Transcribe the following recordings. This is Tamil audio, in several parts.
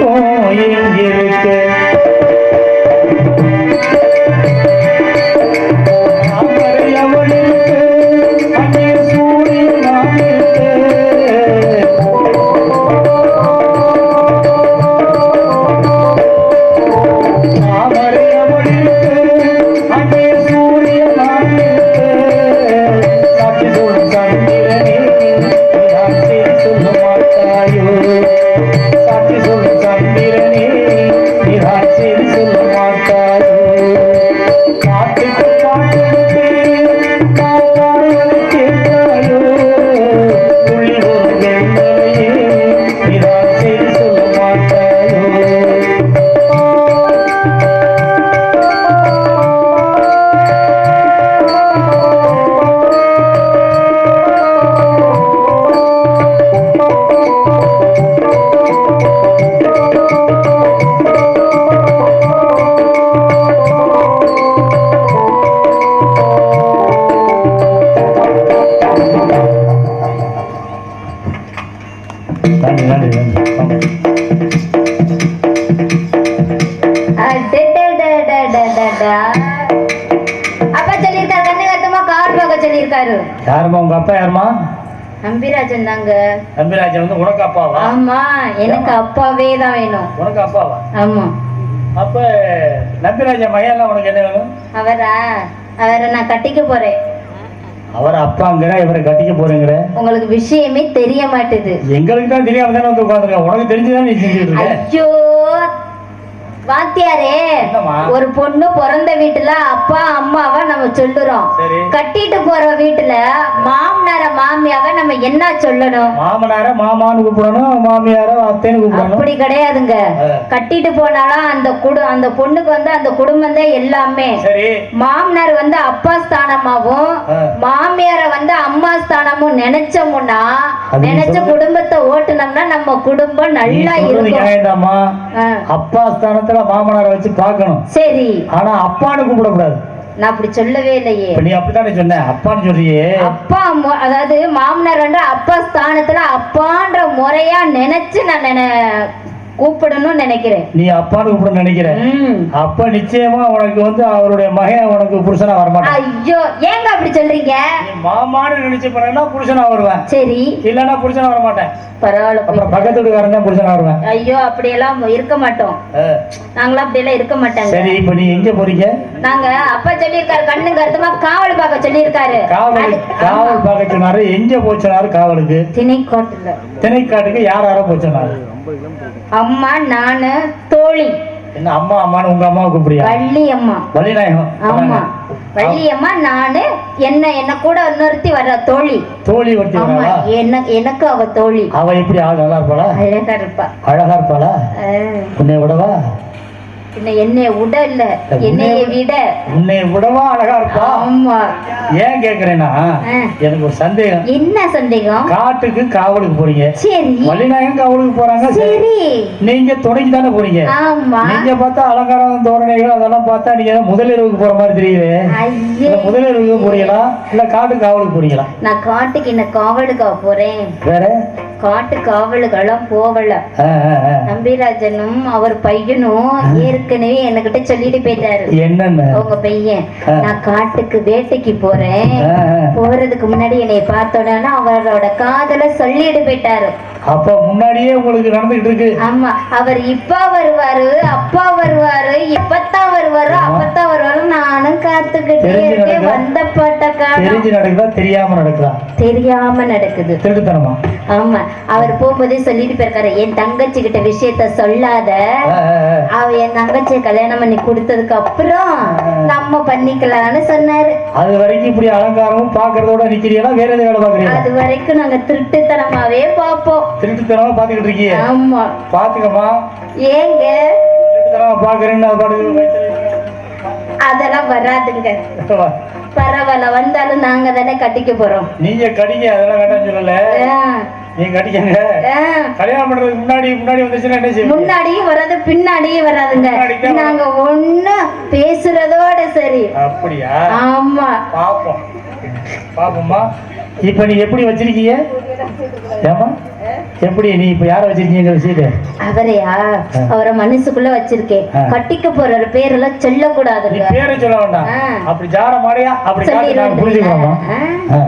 போயிருக்க அப்பா சொல்லியிருக்காரு கண்ணு கத்தமா கார் பார்க்க சொல்லியிருக்காரு. யாரும்மா உங்க அப்பா யாரும்மா? நம்பிராஜன் தாங்க. நம்பிராஜன் வந்து உனக்கு அப்பாவா? ஆமா எனக்கு அப்பாவே தான் வேணும். உனக்கு அப்பாவா? ஆமா. அப்ப நம்பிராஜன் மகையெல்லாம் உனக்கு என்ன வேணும்? அவரா? அவரை நான் கட்டிக்க போறேன். அவர் அப்பாங்கிற இவரை கட்டிக்க போறேங்கிற. உங்களுக்கு விஷயமே தெரிய மாட்டுது. எங்களுக்கு தான் தெரியாம தானே வந்து உட்காந்துருக்க. உனக்கு தெரிஞ்சுதான் நீ செஞ்சுட்டு இருக்க? ஐயோ வாத்தியாரே? ஒரு பொண்ணு பிறந்த வீட்டுல அப்பா அம்மாவை நம்ம சொல்லுறோம். கட்டிட்டு போற வீட்டுல மாமனார மாமியாவை நம்ம என்ன சொல்லணும்? மாமனார மாமான்னு கூப்பிடணும் மாமியார அத்தைன்னு கூப்பிடணும். அப்படி கிடையாதுங்க. கட்டிட்டு போனாலும் அந்த குடு அந்த பொண்ணுக்கு வந்து அந்த குடும்பம் தான் எல்லாமே மாமனார் வந்து அப்பா ஸ்தானமாவும். மாமியார வந்து அம்மா ஸ்தானமும் நினைச்சோம்னா நினைச்ச குடும்பத்தை ஓட்டுனோம்னா நம்ம குடும்பம் நல்லா இருக்கும். அப்பா ஸ்தானத்துல மாமனாரை வச்சு பார்க்கணும். சரி. ஆனா அப்பான்னு கூப்பிடக்கூடாது. நான் அப்படி சொல்லவே இல்லையே. நீ அப்படித்தானே சொன்ன? அப்பான்னு சொல்றியே. அப்பா அதாவது மாமனார் அப்பா ஸ்தானத்துல அப்பான்ற முறையா நினைச்சு நான் நினை கூப்பிடணும்னு நினைக்கிறேன். நீ அப்பான்னு கூப்பிட நினைக்கிற. அப்ப நிச்சயமா உனக்கு வந்து அவருடைய மகன் உனக்கு புருஷனா வரமாட்டான். ஐயோ ஏங்க அப்படி சொல்றீங்க? மாமான்னு நினைச்ச பிறகுனா புருஷனா வருவேன். சரி. இல்லைன்னா புருஷனா வர மாட்டேன் பரவாயில்ல அப்புறம் பக்கத்து வீட்டுக்காரன் தான் புருஷனா வருவேன். ஐயோ அப்படியெல்லாம் இருக்க மாட்டோம். நாங்களாம் அப்படியெல்லாம் இருக்க மாட்டாங்க. சரி இப்ப நீ எங்க போறீங்க? நாங்க அப்பா சொல்லியிருக்காரு கண்ணு கருத்துமா காவல் பார்க்க சொல்லியிருக்காரு. காவல் காவல் பார்க்க சொன்னாரு. எங்க போச்சுனாரு காவலுக்கு? திணைக்கோட்டில். திணைக்காட்டுக்கு யார் யாரோ போச்சுனாரு அம்மா நானு தோழி. என்ன அம்மா அம்மான்னு உங்க அம்மாவை கூப்பிடுறியா? வள்ளி அம்மா வள்ளிநாயகம் ஆமா. வள்ளி அம்மா நானு என்ன என்ன கூட இன்னொருத்தி வர்ற தோழி. தோழி ஒருத்தி ஆமா என்ன எனக்கு அவ தோழி. அவ எப்படி ஆள் நல்லா இருப்பாளா? அழகா இருப்பா. அழகா இருப்பாளா? உன்னை விடவா? பின்ன என்னைய விட இல்ல என்னைய விட. உன்னை விடவா அழகா இருப்பா ஆமா. ஏன் கேக்குறேன்னா ஆ. எனக்கு ஒரு சந்தேகம். என்ன சந்தேகம்? காட்டுக்கு காவலுக்கு போறீங்க. சரி. வள்ளிநாயகம் காவலுக்கு போறாங்க சரி. நீங்க துணைக்கு தானே போறீங்க. ஆமா. நீங்க பார்த்தா அலங்காரம் தோரணைகள் அதெல்லாம் பார்த்தா நீங்க முதலிரவுக்கு போற மாதிரி தெரியுது. முதலிரவுக்கு போறீங்களா? இல்ல காட்டு காவலுக்கு போறீங்களா? நான் காட்டுக்கு என்ன காவலுக்கா போறேன்? வேற? காட்டு காவலுக்கெல்லாம் போகல. நம்பிராஜனும் அவர் பையனும் ஏற்கனவே ஏற்கனவே என்கிட்ட சொல்லிட்டு போயிட்டாரு. என்னன்னு உங்க பையன். நான் காட்டுக்கு வேட்டைக்கு போறேன். போறதுக்கு முன்னாடி என்னை பார்த்த உடனே அவரோட காதல சொல்லிட்டு போயிட்டாரு. அப்ப முன்னாடியே உங்களுக்கு நடந்துகிட்டு இருக்கு. ஆமா அவர் இப்ப வருவாரு அப்பா வருவாரு எப்பத்தான் வருவாரு அப்பத்தான் வருவாரு நானும் காத்துக்கிட்டே? வந்த பாட்ட தெரிஞ்சு நடக்குதா? தெரியாம நடக்குதா? தெரியாம நடக்குது. திருட்டுத்தனமா? ஆமா. அவர் போகும்போதே சொல்லிட்டு போயிருக்காரு என் தங்கச்சி கிட்ட விஷயத்த சொல்லாத. அவ என் தங்கச்சியை கல்யாணம் பண்ணி கொடுத்ததுக்கு அப்புறம் நம்ம பண்ணிக்கலாம்னு சொன்னாரு. அது வரைக்கும் இப்படி அலங்காரமும் பாக்குறதோட நிக்கிறீங்களா? வேற எது வேலை பாக்குறீங்களா அது வரைக்கும் நாங்க திருட்டுத்தனமாவே பார்ப்போம். திருட்டுத்தனமா பாத்துக்கிட்டு இருக்கீங்க ஆமா. பாத்துக்கம்மா ஏங்க? திருட்டுத்தனமா பாக்குறேன்னு அதெல்லாம் வராதுங்க. பரவாயில்ல வந்தாலும் நாங்க தானே கட்டிக்க போறோம். நீங்க கடிங்க அதெல்லாம் வேண்டாம்னு சொல்லல. நீங்க கடிக்கங்க ஆ. கல்யாணம் பண்றதுக்கு முன்னாடி முன்னாடி வந்துச்சுன்னா என்ன முன்னாடியும் வராது பின்னாடியும் வராதுங்க. நாங்க ஒண்ணு பேசுறதோட சரி. அப்படியா? ஆமா. பாப்போம். பாப்போம்மா. இப்ப நீ எப்படி வச்சிருக்கீங்க? ஏமா எப்படி நீ இப்ப யார வச்சிருக்கீங்க விஷயத்த? அவரையா? அவரை மனசுக்குள்ள வச்சிருக்கேன். கட்டிக்க போற பேரெல்லாம் நீ சொல்லக்கூடாதுங்க பேரை சொல்ல வேண்டாம். அப்படி ஜார மாடையா அப்படி காட்டு சொல்லிடுறேன் ஆ.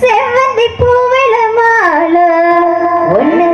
செவ்வந்தி பூவில மாலை. ஒண்ணு